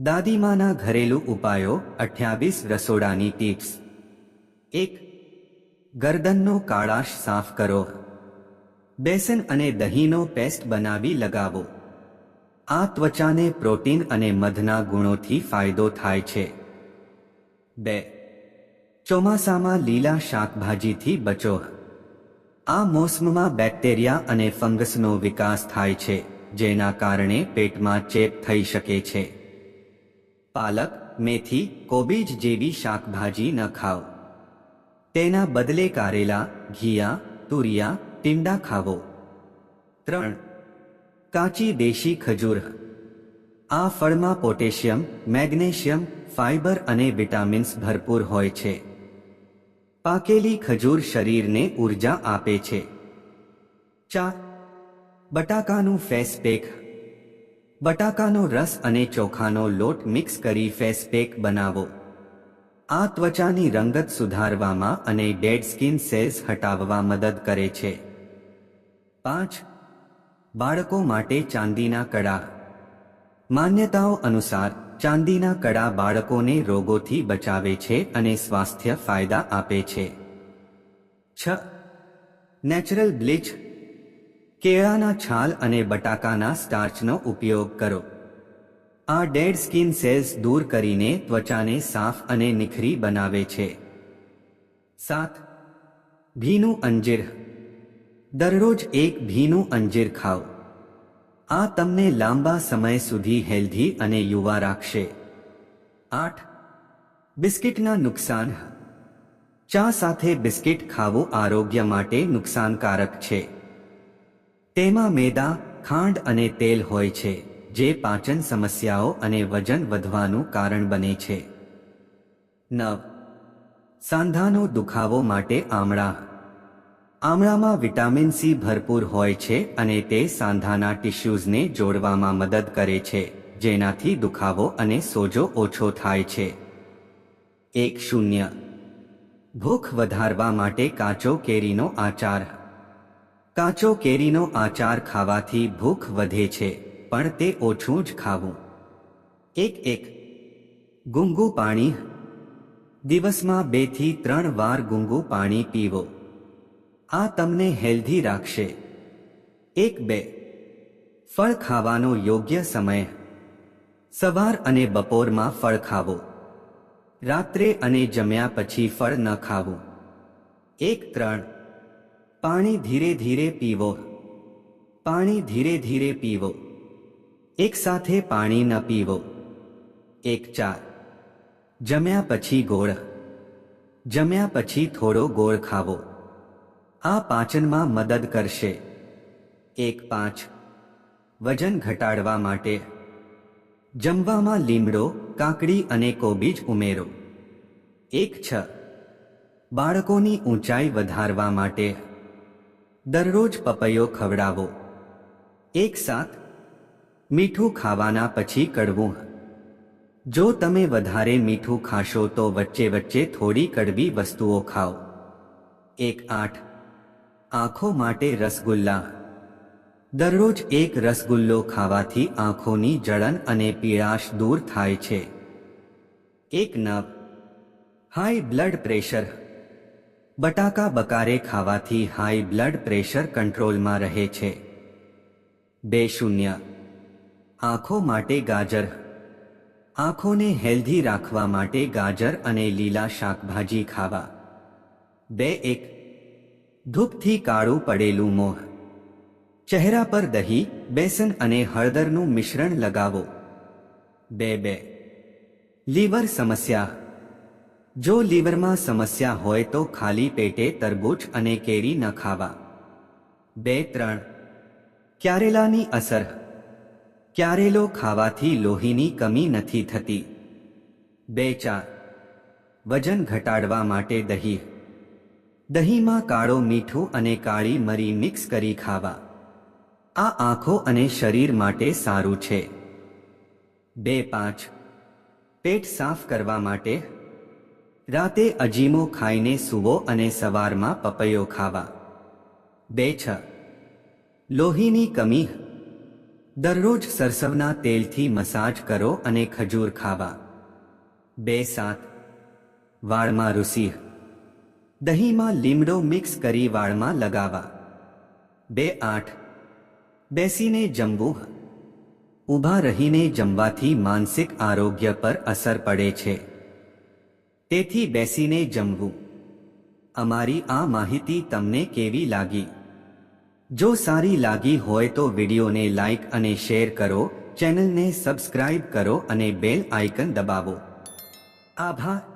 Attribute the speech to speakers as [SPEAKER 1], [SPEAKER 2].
[SPEAKER 1] દાદીમાના ઘરેલું ઉપાયો અઠ્યાવીસ રસોડાની ટિપ્સ. એક, ગરદનનો કાળાશ સાફ કરો. બેસન અને દહીંનો પેસ્ટ બનાવી લગાવો. આ ત્વચાને પ્રોટીન અને મધના ગુણોથી ફાયદો થાય છે. બે, ચોમાસામાં લીલા શાકભાજીથી બચો. આ મોસમમાં બેક્ટેરિયા અને ફંગસનો વિકાસ થાય છે, જેના કારણે પેટમાં ચેપ થઈ શકે છે. પાલક, મેથી, કોબીજ જેવી શાકભાજી ન ખાઓ. તેના બદલે કારેલા, ઘીયા, તુરિયા, ટીંડા ખાવો. ત્રણ. કાચી દેશી ખજૂર. આ ફળમાં પોટેશિયમ, મેગ્નેશિયમ, ફાઇબર અને વિટામિન્સ ભરપૂર હોય છે. પાકેલી ખજૂર શરીરને ઊર્જા આપે છે. ચાર. બટાકાનું ફેસ પેક બટાકાનો રસ અને ચોખાનો લોટ મિક્સ કરી ફેસ પેક બનાવો. આ ત્વચાની રંગત સુધારવામાં અને ડેડ સ્કિન સેલ્સ હટાવવા મદદ કરે છે. પાંચ, બાળકો માટે ચાંદીના કડા. માન્યતાઓ અનુસાર, ચાંદીના કડા બાળકોને રોગોથી બચાવે છે અને સ્વાસ્થ્ય ફાયદા આપે છે. છ, નેચરલ બ્લીચ કેળાના છાલ અને બટાકાના સ્ટાર્ચનો ઉપયોગ કરો. આ ડેડ સ્કિન સેલ્સ દૂર કરીને ત્વચાને સાફ અને નિખરી બનાવે છે. સાત, ભીનું અંજીર. દરરોજ એક ભીનું અંજીર ખાઓ. આ તમને લાંબા સમય સુધી હેલ્ધી અને યુવા રાખશે. આઠ, બિસ્કિટના નુકસાન. ચા સાથે બિસ્કિટ ખાવું આરોગ્ય માટે નુકસાનકારક છે. તેમાં મેદા, ખાંડ અને તેલ હોય છે, જે પાચન સમસ્યાઓ અને વજન વધવાનું કારણ બને છે. નવ. સાંધાનો દુખાવો માટે આમળા. આમળામાં વિટામિન સી ભરપૂર હોય છે અને તે સાંધાના ટિશ્યુઝને જોડવામાં મદદ કરે છે, જેનાથી દુખાવો અને સોજો ઓછો થાય છે. એક શૂન્ય. ભૂખ વધારવા માટે કાચો કેરીનો આચાર. કાચો કેરીનો આચાર ખાવાથી ભૂખ વધે છે, પણ તે ઓછું જ ખાવું. એક એક. ગુંગુ પાણી. દિવસમાં બેથી ત્રણ વાર ગુંગુ પાણી પીવો. આ તમને હેલ્ધી રાખશે. એક બે. ફળ ખાવાનો યોગ્ય સમય. સવાર અને બપોરમાં ફળ ખાવો. રાત્રે અને જમ્યા પછી ફળ ન ખાવું. એક ત્રણ. પાણી ધીરે ધીરે પીવો. પાણી ધીરે ધીરે પીવો. એક સાથે પાણી ન પીવો. એક ચાર. જમ્યા પછી ગોળ. જમ્યા પછી થોડો ગોળ ખાવો. આ પાચનમાં મદદ કરશે. એક પાંચ. વજન ઘટાડવા માટે. જમવામાં લીમડો, કાકડી અને કોબીજ ઉમેરો. એક છ. બાળકોની ઊંચાઈ વધારવા માટે. દરરોજ પપૈયો ખવડાવો. એક સાથ, મીઠું ખાવાના પછી કડવું. જો તમે વધારે મીઠું ખાશો તો વચ્ચે વચ્ચે થોડી કડવી વસ્તુઓ ખાઓ. એક આઠ, આંખો માટે રસગુલ્લા. દરરોજ એક રસગુલ્લો ખાવાથી આંખોની જળન અને પીળાશ દૂર થાય છે. એક નવ હાઈ બ્લડ પ્રેશર બટાકા બકારે ખાવાથી હાઈ બ્લડ પ્રેશર કંટ્રોલમાં રહે છે. બે શૂન્ય. આંખો માટે ગાજર. આંખોને હેલ્ધી રાખવા માટે ગાજર અને લીલા શાકભાજી ખાવા. બે એક. ધૂપથી કાળું પડેલું મોહ. ચહેરા પર દહીં, બેસન અને હળદરનું મિશ્રણ લગાવો. બે બે. લીવર સમસ્યા. જો લીવરમાં સમસ્યા હોય તો ખાલી પેટે તરબૂચ અને કેરી ન ખાવા. બે, ત્રણ. ક્યારેલાની અસર? ક્યારેલો ખાવાથી લોહીની કમી નથી થતી? બે, ચાર. વજન ઘટાડવા માટે દહીં. દહીંમાં કાળો મીઠું અને કાળી મરી મિક્સ કરી ખાવા. આ આંખો અને શરીર માટે સારું છે. બે, પાંચ. પેટ સાફ કરવા માટે રાતે અજીમો ખાઈને સૂવો અને સવારમાં પપૈયો ખાવા. બે છ. લોહીની કમી. દરરોજ સરસવના તેલથી મસાજ કરો અને ખજૂર ખાવા. બે સાત. વાળમાં રુસિહ. દહીંમાં લીમડો મિક્સ કરી વાળમાં લગાવા. બે આઠ. બેસીને જમવું. ઊભા રહીને જમવાથી માનસિક આરોગ્ય પર અસર પડે છે. તેથી બેસીને જમવું. અમારી આ માહિતી તમને કેવી લાગી? જો સારી લાગી હોય તો વિડીયોને લાઈક અને શેર કરો, ચેનલને સબસ્ક્રાઇબ કરો અને બેલ આઇકન દબાવો. આભાર.